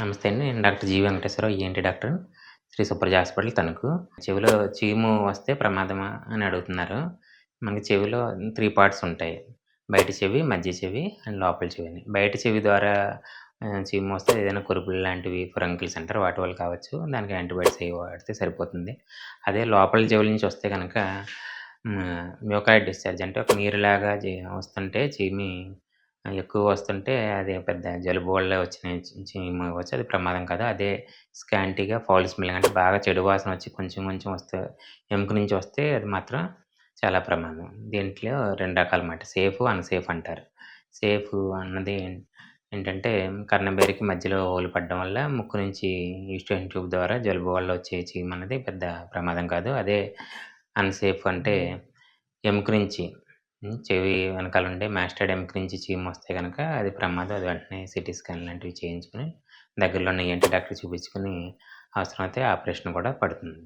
నమస్తే అండి. నేను డాక్టర్ జీ వెంకటేశ్వరరావు ఏంటి డాక్టర్. శ్రీ సుప్రజ హాస్పిటల్ తణుకు. చెవిలో చీము వస్తే ప్రమాదమా అని అడుగుతున్నారు. మనకి చెవిలో త్రీ పార్ట్స్ ఉంటాయి. బయట చెవి, మధ్య చెవి అండ్ లోపల చెవి అని. బయట చెవి ద్వారా చీము వస్తే ఏదైనా కురుపులు లాంటివి ఫ్రంకిల్స్ అంటారు. వాటి వల్ల కావచ్చు. దానికి యాంటీబయాటిక్స్ అవి వాడితే సరిపోతుంది. అదే లోపల చెవుల నుంచి వస్తే కనుక మ్యూకాయిడ్ డిశ్చార్జ్ అంటే ఒక నీరులాగా వస్తుంటే చీమి ఎక్కువ వస్తుంటే అది పెద్ద జలుబు వల్ల వచ్చిన వచ్చి అది ప్రమాదం కాదు. అదే స్కాంటీగా ఫాల్ స్మెల్ అంటే బాగా చెడు వాసన వచ్చి కొంచెం కొంచెం వస్తే ఎముక నుంచి వస్తే అది మాత్రం చాలా ప్రమాదం. దీంట్లో 2 రకాలన్నమాట. సేఫ్, అన్‌సేఫ్ అంటారు. సేఫ్ అన్నది ఏంటంటే కర్ణబేరికి మధ్యలో ఓలు పడడం వల్ల ముక్కు నుంచి ఈస్టోయిన్ ట్యూబ్ ద్వారా జలుబు వల్ల వచ్చే చీము పెద్ద ప్రమాదం కాదు. అదే అన్‌సేఫ్ అంటే ఎముక నుంచి హ్మ్, చెవి వెనకాల ఉండే మాస్టైడ్ ఎముక నుంచి చీము వస్తే గనక అది ప్రమాదం. అది వెంటనే సీటీ స్కాన్ లాంటివి చేయించుకొని దగ్గరలో ఉన్న ఈఎన్‌టీ డాక్టర్ చూపించుకొని అవసరమైతే ఆపరేషన్ కూడా పడుతుంది.